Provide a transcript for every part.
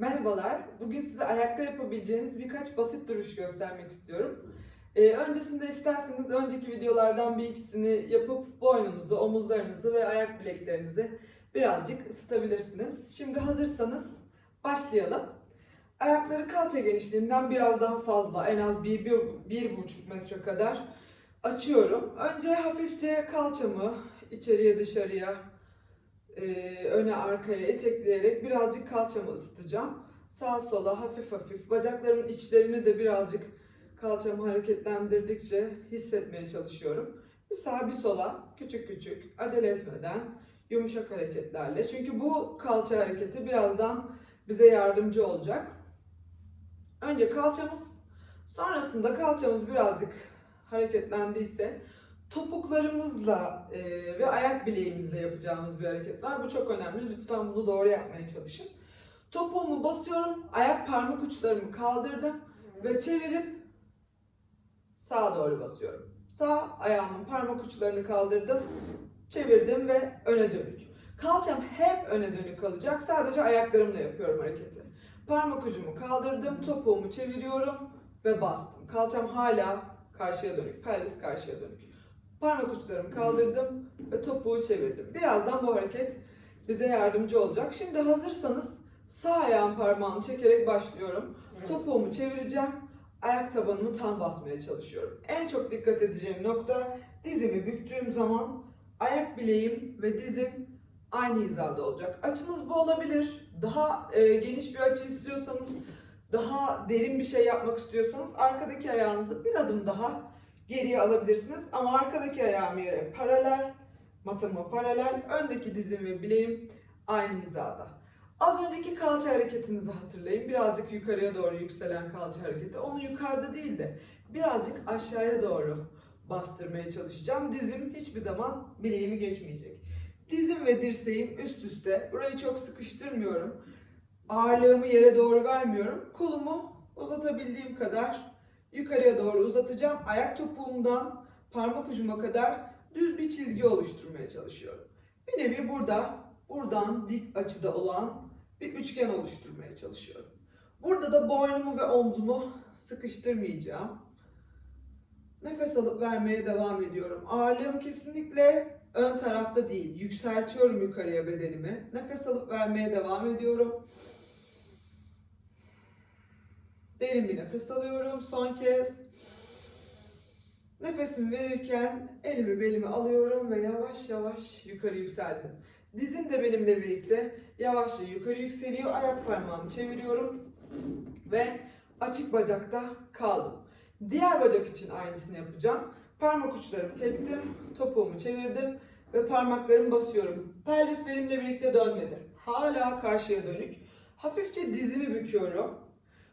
Merhabalar. Bugün size ayakta yapabileceğiniz birkaç basit duruş göstermek istiyorum. Ee, öncesinde isterseniz önceki videolardan bir ikisini yapıp boynunuzu, omuzlarınızı ve ayak bileklerinizi birazcık ısıtabilirsiniz. Şimdi hazırsanız başlayalım. Ayakları kalça genişliğinden biraz daha fazla, en az 1-1,5 metre kadar açıyorum. Önce hafifçe kalçamı içeriye dışarıya e, öne arkaya etekleyerek birazcık kalçamı ısıtacağım. Sağa sola hafif hafif bacaklarımın içlerini de birazcık kalçamı hareketlendirdikçe hissetmeye çalışıyorum. Bir sağa bir sola küçük küçük acele etmeden yumuşak hareketlerle. Çünkü bu kalça hareketi birazdan bize yardımcı olacak. Önce kalçamız, sonrasında kalçamız birazcık hareketlendiyse topuklarımızla e, ve ayak bileğimizle yapacağımız bir hareket var. Bu çok önemli. Lütfen bunu doğru yapmaya çalışın. Topuğumu basıyorum, ayak parmak uçlarımı kaldırdım ve çevirip sağa doğru basıyorum. Sağ ayağımın parmak uçlarını kaldırdım, çevirdim ve öne dönük. Kalçam hep öne dönük kalacak. Sadece ayaklarımla yapıyorum hareketi. Parmak ucumu kaldırdım, topuğumu çeviriyorum ve bastım. Kalçam hala karşıya dönük, pelvis karşıya dönük. Parmak uçlarımı kaldırdım ve topuğu çevirdim. Birazdan bu hareket bize yardımcı olacak. Şimdi hazırsanız sağ ayağın parmağını çekerek başlıyorum. Topuğumu çevireceğim. Ayak tabanımı tam basmaya çalışıyorum. En çok dikkat edeceğim nokta dizimi büktüğüm zaman ayak bileğim ve dizim aynı hizada olacak. Açınız bu olabilir. Daha e, geniş bir açı istiyorsanız, daha derin bir şey yapmak istiyorsanız arkadaki ayağınızı bir adım daha geriye alabilirsiniz. Ama arkadaki ayağım yere paralel, matama paralel, öndeki dizim ve bileğim aynı hizada. Az önceki kalça hareketinizi hatırlayın. Birazcık yukarıya doğru yükselen kalça hareketi. Onu yukarıda değil de birazcık aşağıya doğru bastırmaya çalışacağım. Dizim hiçbir zaman bileğimi geçmeyecek. Dizim ve dirseğim üst üste. Burayı çok sıkıştırmıyorum. Ağırlığımı yere doğru vermiyorum. Kolumu uzatabildiğim kadar yukarıya doğru uzatacağım. Ayak topuğumdan parmak ucuma kadar düz bir çizgi oluşturmaya çalışıyorum. Bir nevi burada, buradan dik açıda olan bir üçgen oluşturmaya çalışıyorum. Burada da boynumu ve omzumu sıkıştırmayacağım. Nefes alıp vermeye devam ediyorum. Ağırlığım kesinlikle ön tarafta değil. Yükseltiyorum yukarıya bedenimi. Nefes alıp vermeye devam ediyorum. Derin bir nefes alıyorum. Son kez. Nefesimi verirken elimi belime alıyorum ve yavaş yavaş yukarı yükseldim. Dizim de benimle birlikte yavaşça yukarı yükseliyor. Ayak parmağımı çeviriyorum ve açık bacakta kaldım. Diğer bacak için aynısını yapacağım. Parmak uçlarımı çektim, topuğumu çevirdim ve parmaklarımı basıyorum. Pelvis benimle birlikte dönmedi. Hala karşıya dönük. Hafifçe dizimi büküyorum.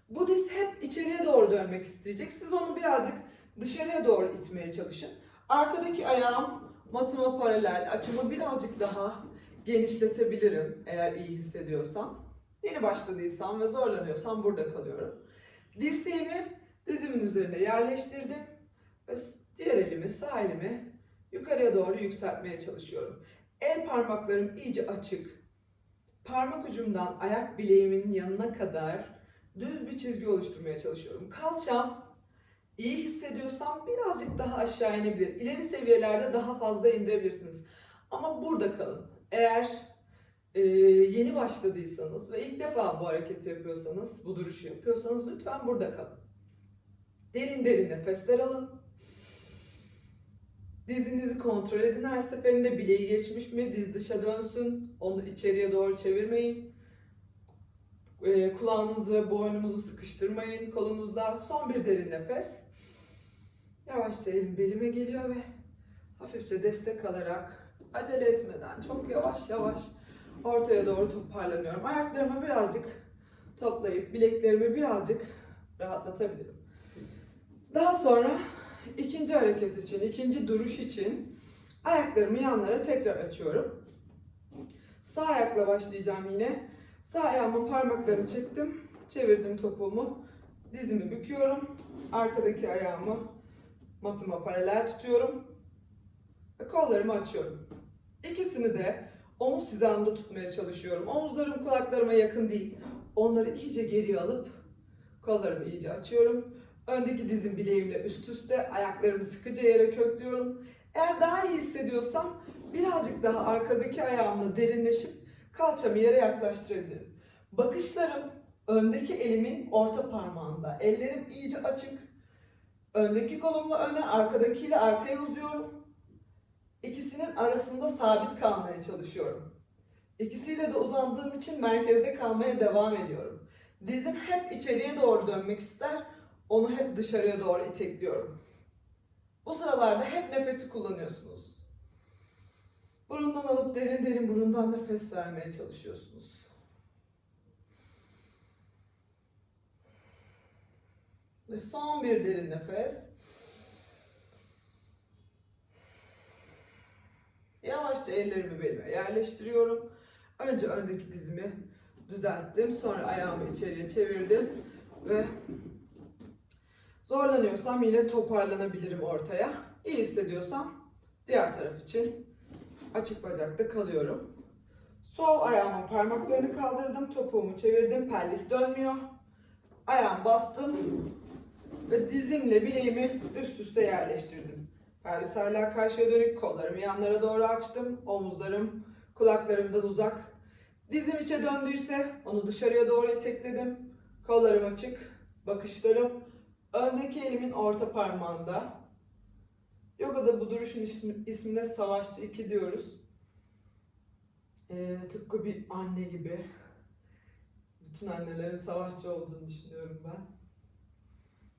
Bu diz hep içeriye doğru dönmek isteyecek. Siz onu birazcık dışarıya doğru itmeye çalışın. Arkadaki ayağım matıma paralel. Açımı birazcık daha genişletebilirim eğer iyi hissediyorsam. Yeni başladıysam ve zorlanıyorsam burada kalıyorum. Dirseğimi dizimin üzerine yerleştirdim ve diğer elimi, sağ elimi yukarıya doğru yükseltmeye çalışıyorum. El parmaklarım iyice açık. Parmak ucumdan ayak bileğimin yanına kadar düz bir çizgi oluşturmaya çalışıyorum. Kalçam iyi hissediyorsam birazcık daha aşağı inebilir. İleri seviyelerde daha fazla indirebilirsiniz. Ama burada kalın. Eğer e, yeni başladıysanız ve ilk defa bu hareketi yapıyorsanız, bu duruşu yapıyorsanız lütfen burada kalın. Derin derin nefesler alın. Dizinizi kontrol edin her seferinde bileği geçmiş mi, diz dışa dönsün, onu içeriye doğru çevirmeyin. E, kulağınızı, boynunuzu sıkıştırmayın kolunuzla. Son bir derin nefes. Yavaşça elim belime geliyor ve hafifçe destek alarak acele etmeden çok yavaş yavaş ortaya doğru toparlanıyorum. Ayaklarımı birazcık toplayıp bileklerimi birazcık rahatlatabilirim. Daha sonra ikinci hareket için, ikinci duruş için ayaklarımı yanlara tekrar açıyorum. Sağ ayakla başlayacağım yine. Sağ ayağımın parmaklarını çektim. Çevirdim topuğumu. Dizimi büküyorum. Arkadaki ayağımı matıma paralel tutuyorum. Ve kollarımı açıyorum. İkisini de omuz hizamda tutmaya çalışıyorum. Omuzlarım kulaklarıma yakın değil. onları iyice geriye alıp kollarımı iyice açıyorum. Öndeki dizim bileğimle üst üste, ayaklarımı sıkıca yere köklüyorum. Eğer daha iyi hissediyorsam birazcık daha arkadaki ayağımla derinleşip kalçamı yere yaklaştırabilirim. Bakışlarım öndeki elimin orta parmağında. Ellerim iyice açık. Öndeki kolumla öne, arkadakiyle arkaya uzuyorum. İkisinin arasında sabit kalmaya çalışıyorum. İkisiyle de uzandığım için merkezde kalmaya devam ediyorum. Dizim hep içeriye doğru dönmek ister, onu hep dışarıya doğru itekliyorum. Bu sıralarda hep nefesi kullanıyorsunuz. Burundan alıp derin derin burundan nefes vermeye çalışıyorsunuz. Ve son bir derin nefes. Yavaşça ellerimi belime yerleştiriyorum. Önce öndeki dizimi düzelttim. Sonra ayağımı içeriye çevirdim. Ve zorlanıyorsam yine toparlanabilirim ortaya. İyi hissediyorsam diğer taraf için açık bacakta kalıyorum. Sol ayağımın parmaklarını kaldırdım. Topuğumu çevirdim. Pelvis dönmüyor. Ayağım bastım. Ve dizimle bileğimi üst üste yerleştirdim. Pelvis hala karşıya dönük. Kollarımı yanlara doğru açtım. Omuzlarım kulaklarımdan uzak. Dizim içe döndüyse onu dışarıya doğru itekledim. Kollarım açık. Bakışlarım öndeki elimin orta parmağında. Yoga'da bu duruşun ismi, ismine savaşçı 2 diyoruz. Ee, tıpkı bir anne gibi. Bütün annelerin savaşçı olduğunu düşünüyorum ben.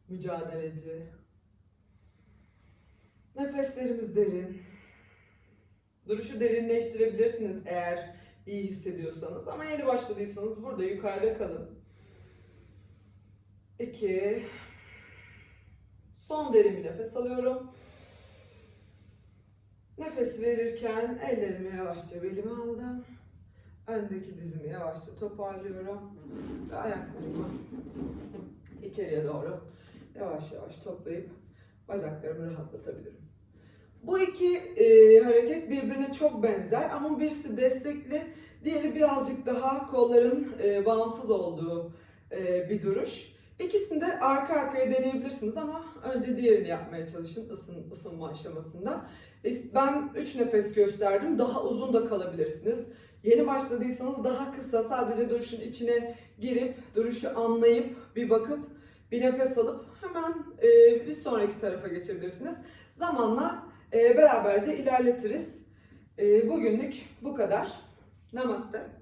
Mücadeleci. Nefeslerimiz derin. Duruşu derinleştirebilirsiniz eğer iyi hissediyorsanız. Ama yeni başladıysanız burada yukarıda kalın. İki. Son derin bir nefes alıyorum. Nefes verirken ellerimi yavaşça belime aldım. Öndeki dizimi yavaşça toparlıyorum. Ve ayaklarımı içeriye doğru yavaş yavaş toplayıp bacaklarımı rahatlatabilirim. Bu iki e, hareket birbirine çok benzer ama birisi destekli, diğeri birazcık daha kolların e, bağımsız olduğu e, bir duruş. Arka arkaya deneyebilirsiniz ama önce diğerini yapmaya çalışın ısın, ısınma aşamasında. E, Ben 3 nefes gösterdim, daha uzun da kalabilirsiniz. Yeni başladıysanız daha kısa, sadece duruşun içine girip, duruşu anlayıp, bir bakıp, bir nefes alıp hemen e, bir sonraki tarafa geçebilirsiniz. Zamanla e, beraberce ilerletiriz. E, bugünlük bu kadar. Namaste.